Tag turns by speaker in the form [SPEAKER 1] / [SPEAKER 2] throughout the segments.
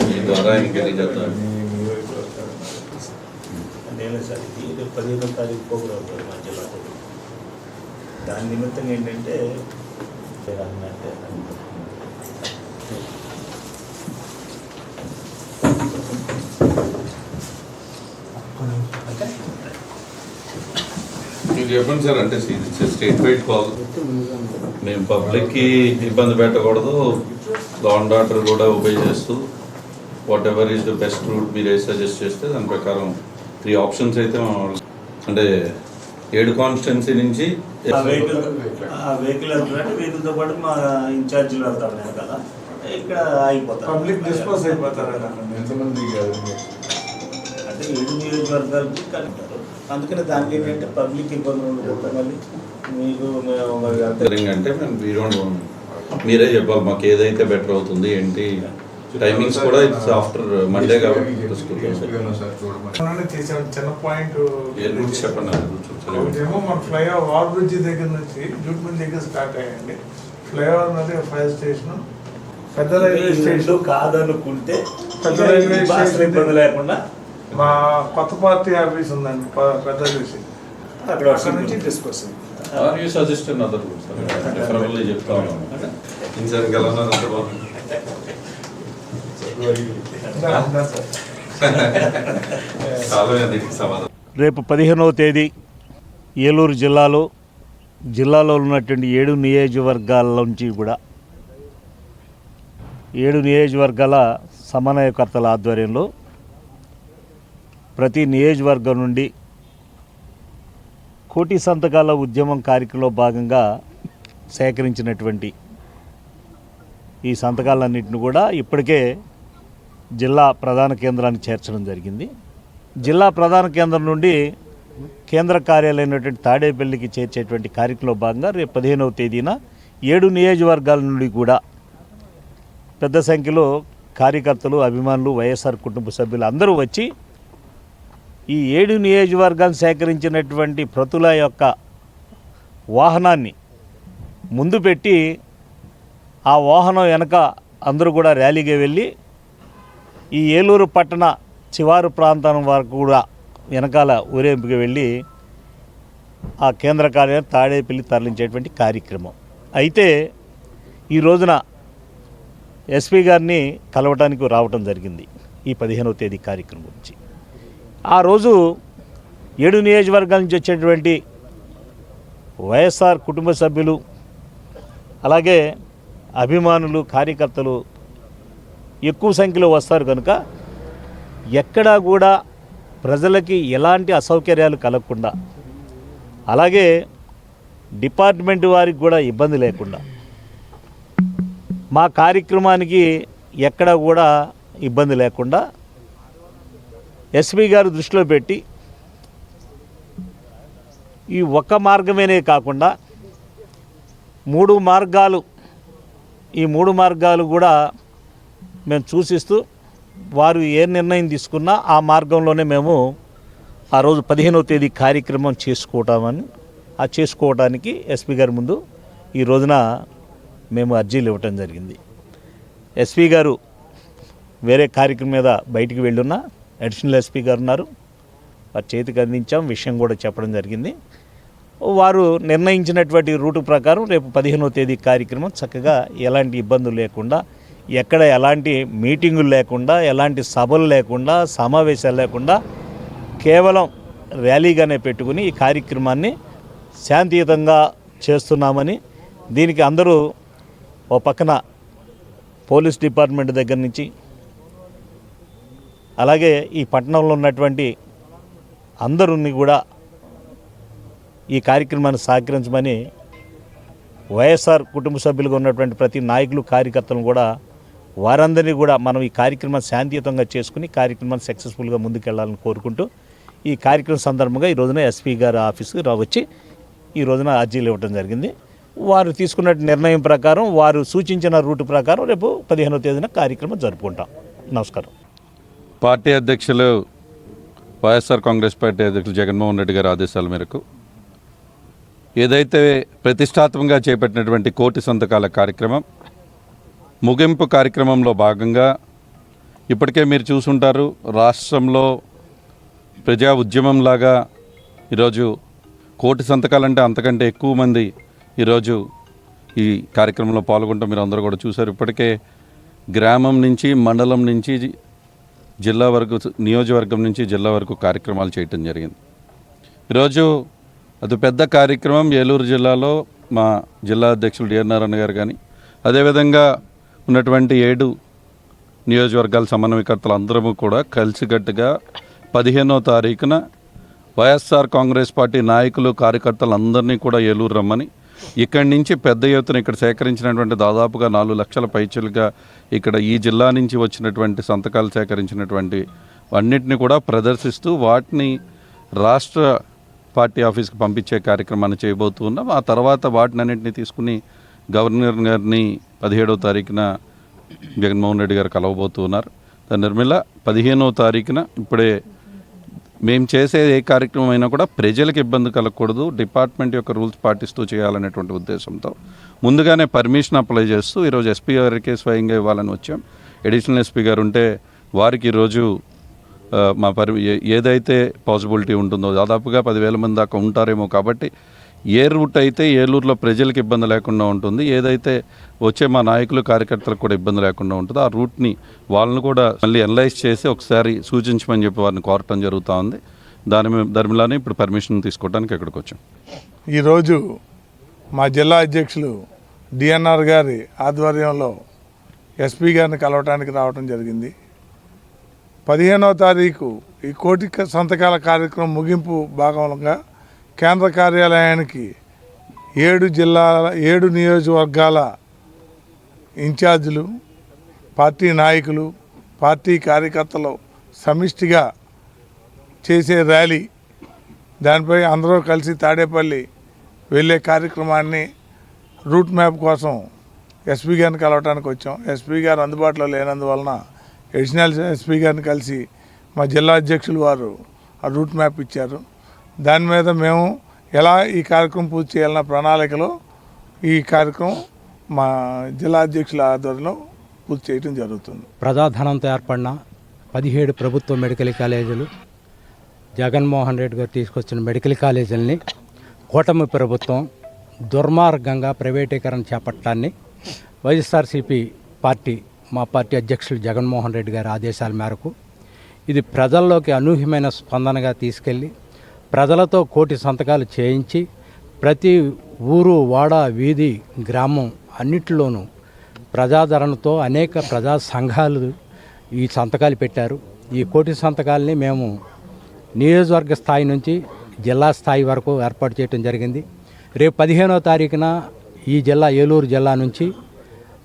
[SPEAKER 1] మీ ద్వారా ఇంకెళ్ళి చెప్తాను
[SPEAKER 2] నేను సార్ ఇది రేపు పదిహేనో తారీఖు ప్రోగ్రామ్ ఉంది మా జిల్లాలో దాని నిమిత్తం ఏంటంటే అన్నట్టే
[SPEAKER 1] మీరు చెప్పండి సార్ అంటే స్టేట్ వైడ్ కాల్. మేము పబ్లిక్కి ఇబ్బంది పెట్టకూడదు. లా అండ్ ఆర్డర్ కూడా ఒబే చేస్తూ whatever is the best route మీరు ఏ సజెస్ట్ చేస్తే దాని ప్రకారం త్రీ ఆప్షన్స్ అయితే అంటే ఏడు కాన్స్టిట్యున్సీ నుంచి
[SPEAKER 2] ఆ వెహికల్ వెళ్తున్నట్టు వెహికల్తో పాటు మా ఇన్ఛార్జీలు వెళ్తాం నేను కదా. ఇక్కడ
[SPEAKER 3] పబ్లిక్ డిస్పోజ్ అయిపోతారు. ఎంతమంది
[SPEAKER 2] అంటే ఏడు నియోజకవర్గాలకి కలుగుతారు అందుకని దానికి ఏంటంటే పబ్లిక్ ఇబ్బంది ఉండకూడదు మళ్ళీ. మీకు
[SPEAKER 1] అంటే మేము మీరే చెప్పాలి మాకు ఏదైతే బెటర్ అవుతుంది ఏంటి? టైమింగ్స్ కూడా ఇట్స్ ఆఫ్టర్ మండే కాబట్టి
[SPEAKER 3] చిన్న పాయింట్
[SPEAKER 1] చెప్పండి.
[SPEAKER 3] ఒకటేమో మన ఫ్లైఓవర్ వార్ బ్రిడ్జ్ దగ్గర నుంచి జూట్ మిల్ దగ్గర స్టార్ట్ అయ్యండి ఫ్లైఓవర్ నది ఫైర్ స్టేషన్ పెద్ద రైల్వే స్టేషన్
[SPEAKER 2] కాదనుకుంటే
[SPEAKER 3] పెద్ద రైల్వే స్టేషన్
[SPEAKER 2] ఇబ్బంది లేకుండా
[SPEAKER 3] మా కొత్త పార్టీ ఆఫీస్ ఉందండి పెద్ద రైల్వే
[SPEAKER 2] అక్కడ
[SPEAKER 3] నుంచి
[SPEAKER 1] చెప్తా ఉన్నాను. అంత బాగుంది. సమాధానం
[SPEAKER 4] రేపు పదిహేనవ తేదీ ఏలూరు జిల్లాలో జిల్లాలో ఉన్నటువంటి ఏడు నియోజకవర్గాల నుంచి కూడా ఏడు నియోజకవర్గాల సమన్వయకర్తల ఆధ్వర్యంలో ప్రతి నియోజకవర్గం నుండి కోటి సంతకాల ఉద్యమం కార్యక్రమంలో భాగంగా సేకరించినటువంటి ఈ సంతకాలన్నింటిని కూడా ఇప్పటికే జిల్లా ప్రధాన కేంద్రానికి చేర్చడం జరిగింది. జిల్లా ప్రధాన కేంద్రం నుండి కేంద్ర కార్యాలయమైనటువంటి తాడేపల్లికి చేర్చేటువంటి కార్యక్రమంలో భాగంగా రేపు పదిహేనవ తేదీన ఏడు నియోజకవర్గాల నుండి కూడా పెద్ద సంఖ్యలో కార్యకర్తలు అభిమానులు వైఎస్ఆర్ కుటుంబ సభ్యులు అందరూ వచ్చి ఈ ఏడు నియోజకవర్గాలు సేకరించినటువంటి ప్రతుల యొక్క వాహనాన్ని ముందు పెట్టి ఆ వాహనం వెనక అందరూ కూడా ర్యాలీగా వెళ్ళి ఈ ఏలూరు పట్టణ చివారు ప్రాంతం వరకు కూడా వెనకాల ఊరేంపుకి వెళ్ళి ఆ కేంద్ర కార్యాలయం తాడేపల్లి తరలించేటువంటి కార్యక్రమం. అయితే ఈ రోజున ఎస్పీ గారిని కలవటానికి రావటం జరిగింది ఈ పదిహేనవ తేదీ కార్యక్రమం గురించి. ఆ రోజు ఏడు నియోజకవర్గాల నుంచి వచ్చేటువంటి వైఎస్ఆర్ కుటుంబ సభ్యులు అలాగే అభిమానులు కార్యకర్తలు ఎక్కువ సంఖ్యలో వస్తారు కనుక ఎక్కడా కూడా ప్రజలకి ఎలాంటి అసౌకర్యాలు కలగకుండా అలాగే డిపార్ట్మెంట్ వారికి కూడా ఇబ్బంది లేకుండా మా కార్యక్రమానికి ఎక్కడా కూడా ఇబ్బంది లేకుండా ఎస్పీ గారు దృష్టిలో పెట్టి ఈ ఒక్క మార్గమేనే కాకుండా మూడు మార్గాలు ఈ మూడు మార్గాలు కూడా మేము సూచిస్తూ వారు ఏ నిర్ణయం తీసుకున్నా ఆ మార్గంలోనే మేము ఆ రోజు పదిహేనవ తేదీ కార్యక్రమం చేసుకోవటామని ఆ చేసుకోవడానికి ఎస్పీ గారి ముందు ఈ రోజున మేము అర్జీలు ఇవ్వటం జరిగింది. ఎస్పీ గారు వేరే కార్యక్రమం మీద బయటికి వెళ్ళున్న అడిషనల్ ఎస్పీ గారు ఉన్నారు. వారి చేతికి అందించాం. విషయం కూడా చెప్పడం జరిగింది. వారు నిర్ణయించినటువంటి రూటు ప్రకారం రేపు పదిహేనో తేదీ కార్యక్రమం చక్కగా ఎలాంటి ఇబ్బందులు లేకుండా ఎక్కడ ఎలాంటి మీటింగులు లేకుండా ఎలాంటి సభలు లేకుండా సమావేశాలు లేకుండా కేవలం ర్యాలీగానే పెట్టుకుని ఈ కార్యక్రమాన్ని శాంతియుతంగా చేస్తున్నామని దీనికి అందరూ ఓ పక్కన పోలీస్ డిపార్ట్మెంట్ దగ్గర నుంచి అలాగే ఈ పట్టణంలో ఉన్నటువంటి అందరిని కూడా ఈ కార్యక్రమాన్ని సహకరించమని వైఎస్ఆర్ కుటుంబ సభ్యులుగా ఉన్నటువంటి ప్రతి నాయకులు కార్యకర్తలను కూడా వారందరినీ కూడా మనం ఈ కార్యక్రమాన్ని శాంతియుతంగా చేసుకుని కార్యక్రమాన్ని సక్సెస్ఫుల్గా ముందుకెళ్ళాలని కోరుకుంటూ ఈ కార్యక్రమం సందర్భంగా ఈ రోజున ఎస్పీ గారి ఆఫీస్కి రావచ్చి ఈ రోజున అర్జీలు ఇవ్వడం జరిగింది. వారు తీసుకున్న నిర్ణయం ప్రకారం వారు సూచించిన రూటు ప్రకారం రేపు పదిహేనవ తేదీన కార్యక్రమం జరుపుకుంటాం. నమస్కారం.
[SPEAKER 1] పార్టీ అధ్యక్షులు వైఎస్ఆర్ కాంగ్రెస్ పార్టీ అధ్యక్షులు జగన్మోహన్ రెడ్డి గారి ఆదేశాల మేరకు ఏదైతే ప్రతిష్టాత్మకంగా చేపట్టినటువంటి కోటి సంతకాల కార్యక్రమం ముగింపు కార్యక్రమంలో భాగంగా ఇప్పటికే మీరు చూసుంటారు రాష్ట్రంలో ప్రజా ఉద్యమంలాగా ఈరోజు కోటి సంతకాలంటే అంతకంటే ఎక్కువ మంది ఈరోజు ఈ కార్యక్రమంలో పాల్గొంటాం మీరు అందరూ కూడా చూశారు. ఇప్పటికే గ్రామం నుంచి మండలం నుంచి జిల్లా వరకు నియోజకవర్గం నుంచి జిల్లా వరకు కార్యక్రమాలు చేయటం జరిగింది. ఈరోజు అది పెద్ద కార్యక్రమం ఏలూరు జిల్లాలో మా జిల్లా అధ్యక్షులు డిఆర్ నారాయణ గారు కానీ అదేవిధంగా ఉన్నటువంటి ఏడు నియోజకవర్గాల సమన్వయకర్తలు అందరము కూడా కలిసికట్టుగా పదిహేనో తారీఖున వైఎస్ఆర్ కాంగ్రెస్ పార్టీ నాయకులు కార్యకర్తలు అందరినీ కూడా ఏలూరు రమ్మని ఇక్కడి నుంచి పెద్ద ఎత్తున ఇక్కడ సేకరించినటువంటి దాదాపుగా నాలుగు లక్షల పైచలుగా ఇక్కడ ఈ జిల్లా నుంచి వచ్చినటువంటి సంతకాలు సేకరించినటువంటి అన్నిటిని కూడా ప్రదర్శిస్తూ వాటిని రాష్ట్ర పార్టీ ఆఫీస్కి పంపించే కార్యక్రమాన్ని చేయబోతున్నాం ఆ తర్వాత వాటిని అన్నింటినీ తీసుకుని గవర్నర్ గారిని పదిహేడవ తారీఖున జగన్మోహన్ రెడ్డి గారు కలవబోతున్నారు దాని నిర్మల పదిహేనవ తారీఖున ఇప్పుడే మేము చేసే ఏ కార్యక్రమం అయినా కూడా ప్రజలకు ఇబ్బంది కలగకూడదు డిపార్ట్మెంట్ యొక్క రూల్స్ పాటిస్తూ చేయాలనేటువంటి ఉద్దేశంతో. ముందుగానే పర్మిషన్ అప్లై చేస్తూ ఈరోజు ఎస్పీ గారికి స్వయంగా ఇవ్వాలని వచ్చాం. అడిషనల్ ఎస్పీ గారు ఉంటే వారికి ఈరోజు మా పరి ఏదైతే పాసిబిలిటీ ఉంటుందో దాదాపుగా పదివేల మంది దాకా ఉంటారేమో కాబట్టి ఏ రూట్ అయితే ఏలూరులో ప్రజలకు ఇబ్బంది లేకుండా ఉంటుంది ఏదైతే వచ్చే మా నాయకులు కార్యకర్తలకు కూడా ఇబ్బంది లేకుండా ఉంటుందో ఆ రూట్ని వాళ్ళని కూడా మళ్ళీ అనలైజ్ చేసి ఒకసారి సూచించమని చెప్పి వారిని కోరటం జరుగుతూ ఉంది. దాని మీ- ధర్మిలానే ఇప్పుడు పర్మిషన్ తీసుకోవడానికి ఇక్కడికి వచ్చాం.
[SPEAKER 3] ఈరోజు మా జిల్లా అధ్యక్షులు డిఎన్ఆర్ గారి ఆధ్వర్యంలో ఎస్పీ గారిని కలవటానికి రావడం జరిగింది. పదిహేనవ తారీఖు ఈ కోటి సంతకాల కార్యక్రమం ముగింపు భాగంగా కేంద్ర కార్యాలయానికి ఏడు జిల్లాల ఏడు నియోజకవర్గాల ఇన్ఛార్జీలు పార్టీ నాయకులు పార్టీ కార్యకర్తలు సమిష్టిగా చేసే ర్యాలీ. దానిపై అందరూ కలిసి తాడేపల్లి వెళ్ళే కార్యక్రమాన్ని రూట్ మ్యాప్ కోసం ఎస్పీ గారిని కలవటానికి వచ్చాం. ఎస్పీ గారు అందుబాటులో లేనందువలన అడిషనల్ ఎస్పీ గారిని కలిసి మా జిల్లా అధ్యక్షులు వారు ఆ రూట్ మ్యాప్ ఇచ్చారు. దాని మీద మేము ఎలా ఈ కార్యక్రమం పూర్తి చేయాలన్న ప్రణాళికలో ఈ కార్యక్రమం మా జిల్లా అధ్యక్షుల ఆధ్వర్యంలో పూర్తి చేయడం జరుగుతుంది.
[SPEAKER 5] ప్రజాధనంతో ఏర్పడిన పదిహేడు ప్రభుత్వ మెడికల్ కాలేజీలు జగన్మోహన్ రెడ్డి గారు తీసుకొచ్చిన మెడికల్ కాలేజీలని కూటమి ప్రభుత్వం దుర్మార్గంగా ప్రైవేటీకరణ చేపట్టడాన్ని వైఎస్ఆర్సీపీ పార్టీ మా పార్టీ అధ్యక్షులు జగన్మోహన్ రెడ్డి గారి ఆదేశాల మేరకు ఇది ప్రజల్లోకి అనూహ్యమైన స్పందనగా తీసుకెళ్ళి ప్రజలతో కోటి సంతకాలు చేయించి ప్రతి ఊరు వాడ వీధి గ్రామం అన్నిటిలోనూ ప్రజాదరణతో అనేక ప్రజా సంఘాలు ఈ సంతకాలు పెట్టారు. ఈ కోటి సంతకాలని మేము నియోజకవర్గ స్థాయి నుంచి జిల్లా స్థాయి వరకు ఏర్పాటు చేయడం జరిగింది. రేపు పదిహేనో తారీఖున ఈ జిల్లా ఏలూరు జిల్లా నుంచి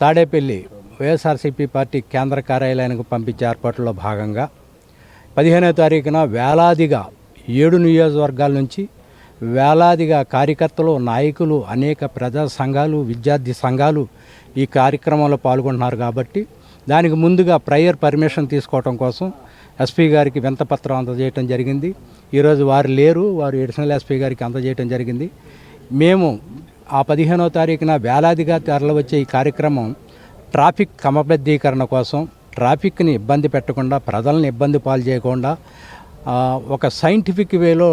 [SPEAKER 5] తాడేపల్లి వైఎస్ఆర్సీపీ పార్టీ కేంద్ర కార్యాలయానికి పంపించే ఏర్పాట్లో భాగంగా పదిహేనో తారీఖున వేలాదిగా ఏడు నియోజకవర్గాల నుంచి వేలాదిగా కార్యకర్తలు నాయకులు అనేక ప్రజా సంఘాలు విద్యార్థి సంఘాలు ఈ కార్యక్రమంలో పాల్గొంటున్నారు కాబట్టి దానికి ముందుగా ప్రయర్ పర్మిషన్ తీసుకోవటం కోసం ఎస్పీ గారికి వింతపత్రం అందజేయటం జరిగింది. ఈరోజు వారు లేరు వారు ఎడిషనల్ ఎస్పీ గారికి అందజేయటం జరిగింది. మేము ఆ పదిహేనో తారీఖున వేలాదిగా తరలివచ్చే ఈ కార్యక్రమం ట్రాఫిక్ క్రమబద్ధీకరణ కోసం ట్రాఫిక్ని ఇబ్బంది పెట్టకుండా ప్రజలను ఇబ్బంది పాలు చేయకుండా ఒక సైంటిఫిక్ వేలో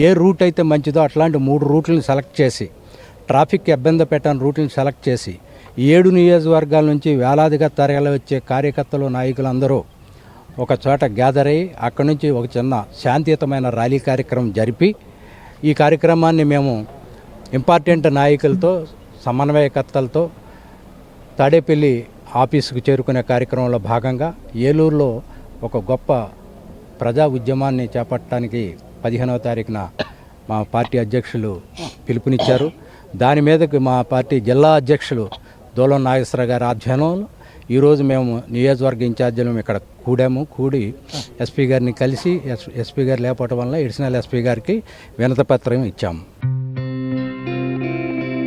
[SPEAKER 5] ఏ రూట్ అయితే మంచిదో అట్లాంటి మూడు రూట్లను సెలెక్ట్ చేసి ట్రాఫిక్ ఇబ్బంది పెట్టని రూట్లను సెలెక్ట్ చేసి ఏడు నియోజకవర్గాల నుంచి వేలాదిగా తరలి వచ్చే కార్యకర్తలు నాయకులందరూ ఒక చోట గ్యాదర్ అయ్యి అక్కడి నుంచి ఒక చిన్న శాంతియుతమైన ర్యాలీ కార్యక్రమం జరిపి ఈ కార్యక్రమాన్ని మేము ఇంపార్టెంట్ నాయకులతో సమన్వయకర్తలతో తాడేపల్లి ఆఫీసుకు చేరుకునే కార్యక్రమంలో భాగంగా ఏలూరులో ఒక గొప్ప ప్రజా ఉద్యమాన్ని చేపట్టడానికి పదిహేనవ తారీఖున మా పార్టీ అధ్యక్షులు పిలుపునిచ్చారు. దాని మీదకి మా పార్టీ జిల్లా అధ్యక్షులు దోలం నాగేశ్వర గారి ఆధ్వర్యంలో ఈరోజు మేము నియోజకవర్గ ఇన్ఛార్జీలు ఇక్కడ కూడాము కూడి ఎస్పీ గారిని కలిసి ఎస్ ఎస్పీ గారు లేకపోవటం వల్ల ఎడిషనల్ ఎస్పీ గారికి వినతపత్రం ఇచ్చాము.